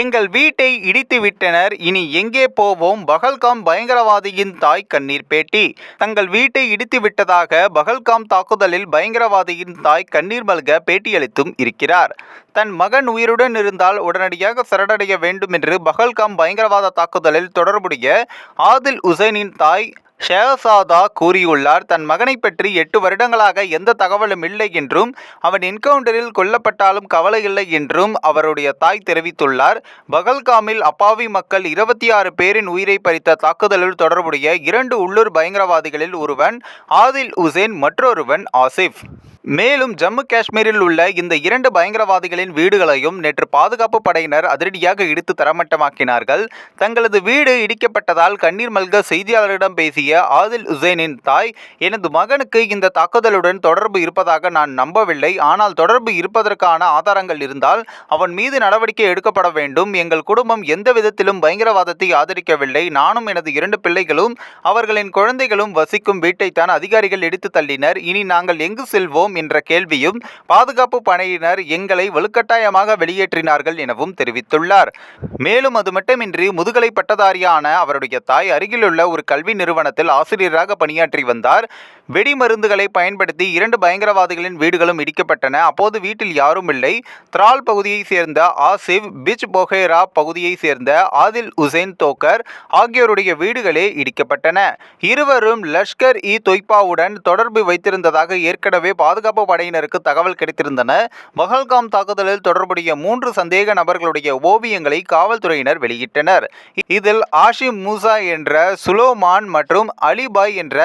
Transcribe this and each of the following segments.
எங்கள் வீட்டை இடித்து விட்டனர். இனி எங்கே போவோம்? பகல்காம் பயங்கரவாதியின் தாய் கண்ணீர் பேட்டி. தங்கள் வீட்டை இடித்து விட்டதாக பகல்காம் தாக்குதலில் பயங்கரவாதியின் தாய் கண்ணீர் மல்க பேட்டியளித்தும் இருக்கிறார். தன் மகன் உயிருடன் இருந்தால் உடனடியாக சரணடைய வேண்டும் என்று பகல்காம் பயங்கரவாத தாக்குதலில் தொடர்புடைய ஆதில் உசைனின் தாய் ஷேசாதா கூறியுள்ளார் தன் மகனை பற்றி எட்டு வருடங்களாக எந்த தகவலும் இல்லை என்றும் அவன் என்கவுண்டரில் கொல்லப்பட்டாலும் கவலை இல்லை என்றும் அவருடைய தாய் தெரிவித்துள்ளார். பகல்காமில் அப்பாவி மக்கள் இருபத்தி ஆறு பேரின் உயிரை பறித்த தாக்குதலில் தொடர்புடைய இரண்டு உள்ளூர் பயங்கரவாதிகளில் ஒருவன் ஆதில் உசேன் மற்றொருவன் ஆசிஃப் மேலும் ஜம்மு காஷ்மீரில் உள்ள இந்த இரண்டு பயங்கரவாதிகளின் வீடுகளையும் நேற்று பாதுகாப்பு படையினர் அதிரடியாக இடித்து தரமட்டமாக்கினார்கள். தங்களது வீடு இடிக்கப்பட்டதால் கண்ணீர் மல்க செய்தியாளரிடம் பேசிய ஆதில் உசேனின் தாய் எனது மகனுக்கு இந்த தாக்குதலுடன் தொடர்பு இருப்பதாக நான் நம்பவில்லை. ஆனால் தொடர்பு இருப்பதற்கான ஆதாரங்கள் இருந்தால் அவன் மீது நடவடிக்கை எடுக்கப்பட வேண்டும். எங்கள் குடும்பம் எந்த விதத்திலும் பயங்கரவாதத்தை ஆதரிக்கவில்லை. நானும் எனது இரண்டு பிள்ளைகளும் அவர்களின் குழந்தைகளும் வசிக்கும் வீட்டைத்தான் அதிகாரிகள் இடித்து தள்ளினர். இனி நாங்கள் எங்கு செல்வோம் என்ற கேள்வியும் பாதுகாப்பு படையினர் எங்களை வலுக்கட்டாயமாக வெளியேற்றினார்கள் எனவும் தெரிவித்துள்ளார். மேலும் அது மட்டுமின்றி முதுகலை பட்டதாரியான அவருடைய தாய் அருகிலுள்ள ஒரு கல்வி நிறுவனத்தில் ஆசிரியராக பணியாற்றி வந்தார். வெடிமருந்துகளை பயன்படுத்தி இரண்டு பயங்கரவாதிகளின் வீடுகளும் இடிக்கப்பட்டன. அப்போது வீட்டில் யாரும் இல்லை. திரால் பகுதியைச் சேர்ந்த ஆசிப் பிச் பொஹேரா பகுதியைச் சேர்ந்த ஆதில் உசேன் தோக்கர் ஆகியோருடைய வீடுகளே இடிக்கப்பட்டன. இருவரும் லஷ்கர் இ தொய்பாவுடன் தொடர்பு வைத்திருந்ததாக ஏற்கனவே பாதுகாப்பு படையினருக்கு தகவல் கிடைத்திருந்தன. பஹல்காம் தாக்குதலில் தொடர்புடைய மூன்று சந்தேக நபர்களுடைய ஓவியங்களை காவல்துறையினர் வெளியிட்டனர். இதில் ஆஷிம் மூசா என்ற சுலோமான் மற்றும் அலிபாய் என்ற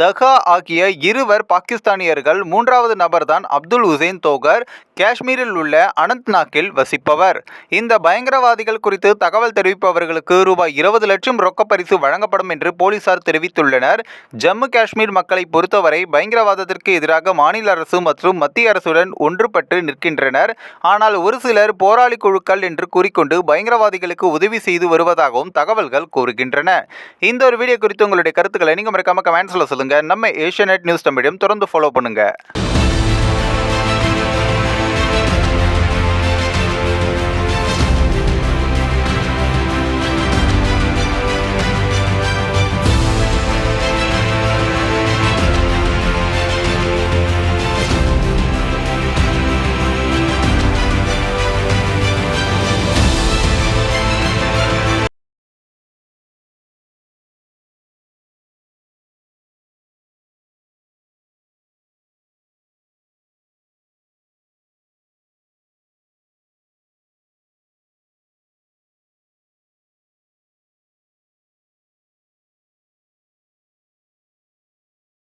தஹா ஆகிய இருவர் பாகிஸ்தானியர்கள் மூன்றாவது நபர்தான் அப்துல் உசேன் தோகர் காஷ்மீரில் உள்ள அனந்த்நாக்கில் வசிப்பவர். இந்த பயங்கரவாதிகள் குறித்து தகவல் தெரிவிப்பவர்களுக்கு ரூபாய் இருபது லட்சம் ரொக்க பரிசு வழங்கப்படும் என்று போலீசார் தெரிவித்துள்ளனர். ஜம்மு காஷ்மீர் மக்களை பொறுத்தவரை பயங்கரவாதத்திற்கு எதிராக மாநில அரசு மற்றும் மத்திய அரசுடன் ஒன்றுபட்டு நிற்கின்றனர். ஆனால் ஒரு சிலர் போராளி குழுக்கள் என்று கூறிக்கொண்டு பயங்கரவாதிகளுக்கு உதவி செய்து வருவதாகவும் தகவல்கள் கூறுகின்றன. இந்த ஒரு வீடியோ குறித்து உங்களுடைய கருத்துக்களை நீங்கள் மறக்காம கமெண்ட்ஸில் சொல்லுங்கள் நம்ம ஏஷியா நியூஸ் தமிழையும் தொடர்ந்து ஃபாலோ பண்ணுங்கள்